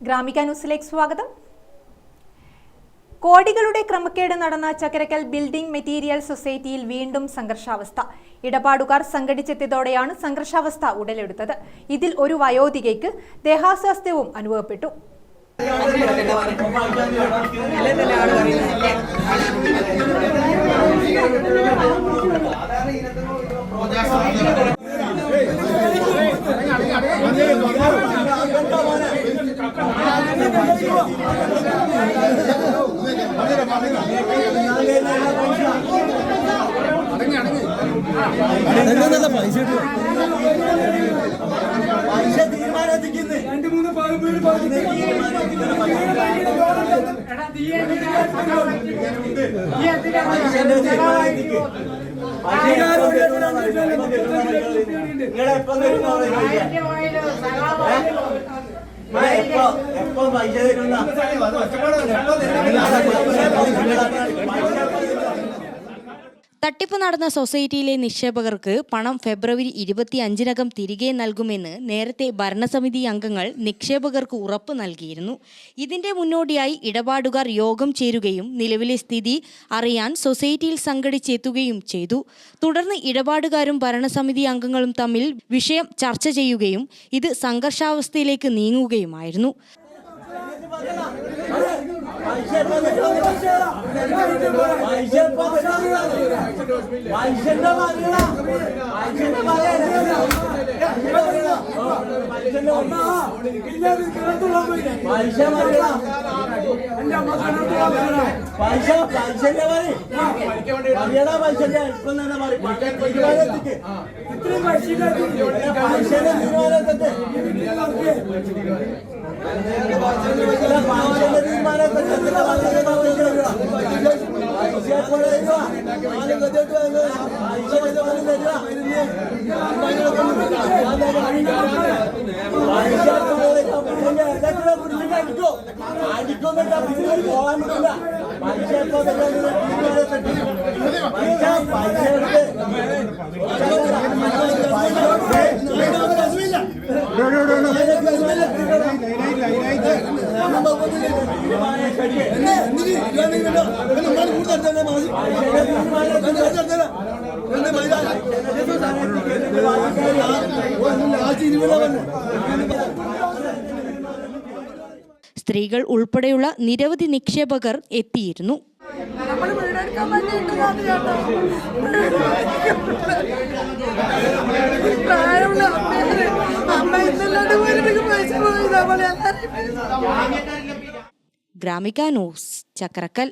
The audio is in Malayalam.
ഗ്രാമിക ന്യൂസിലേക്ക് സ്വാഗതം. കോടികളുടെ ക്രമക്കേട് നടന്ന ചക്കരക്കൽ ബിൽഡിംഗ് മെറ്റീരിയൽ സൊസൈറ്റിയിൽ വീണ്ടും സംഘർഷാവസ്ഥ. ഇടപാടുകാർ സംഘടിച്ചെത്തിയതോടെയാണ് സംഘർഷാവസ്ഥ ഉടലെടുത്തത്. ഇതിൽ ഒരു വയോധികയ്ക്ക് ദേഹാസ്വാസ്ഥ്യവും അനുഭവപ്പെട്ടു. അതെന്താ പൈസ പൈസ തീരുമാനിക്കുന്നത് രണ്ട് മൂന്ന് പതിമൂന്ന് പൈസന്റെ തട്ടിപ്പ് നടന്ന സൊസൈറ്റിയിലെ നിക്ഷേപകർക്ക് പണം ഫെബ്രുവരി ഇരുപത്തി അഞ്ചിനകം തിരികെ നൽകുമെന്ന് നേരത്തെ ഭരണസമിതി അംഗങ്ങൾ നിക്ഷേപകർക്ക് ഉറപ്പ് നൽകിയിരുന്നു. ഇതിന്റെ മുന്നോടിയായി ഇടപാടുകാർ യോഗം ചേരുകയും നിലവിലെ സ്ഥിതി അറിയാൻ സൊസൈറ്റിയിൽ സംഘടിച്ചെത്തുകയും ചെയ്തു. തുടർന്ന് ഇടപാടുകാരും ഭരണസമിതി അംഗങ്ങളും തമ്മിൽ വിഷയം ചർച്ച ചെയ്യുകയും ഇത് സംഘർഷാവസ്ഥയിലേക്ക് നീങ്ങുകയുമായിരുന്നു. പൈസ എപ്പോ മനുഷ്യന്റെ പൈസ എപ്പോ തരുന്ന പൈസന്റെ മറിയണ പൈസന്റെ പൈസ പൈസ പൈസന്റെ മറി മറിയണ പൈസന്റെ ഇപ്പം തന്നെ മറി. തീരുമാനത്തിക്ക്. പൈസന്റെ തീരുമാനത്തിന്റെ പൈസന്റെ തീരുമാനത്തിന്റെ സ്ത്രീകൾ ഉൾപ്പെടെയുള്ള നിരവധി നിക്ഷേപകർ എത്തിയിരുന്നു നമ്മൾ വീടെടുക്കാൻ വേണ്ടിയിട്ടാണ് ചേട്ടാ ഉൾപ്പെടെയുള്ള നിരവധി നിക്ഷേപകർ എല്ലാവരും ഗ്രാമിക ന്യൂസ് ചക്രക്കൽ.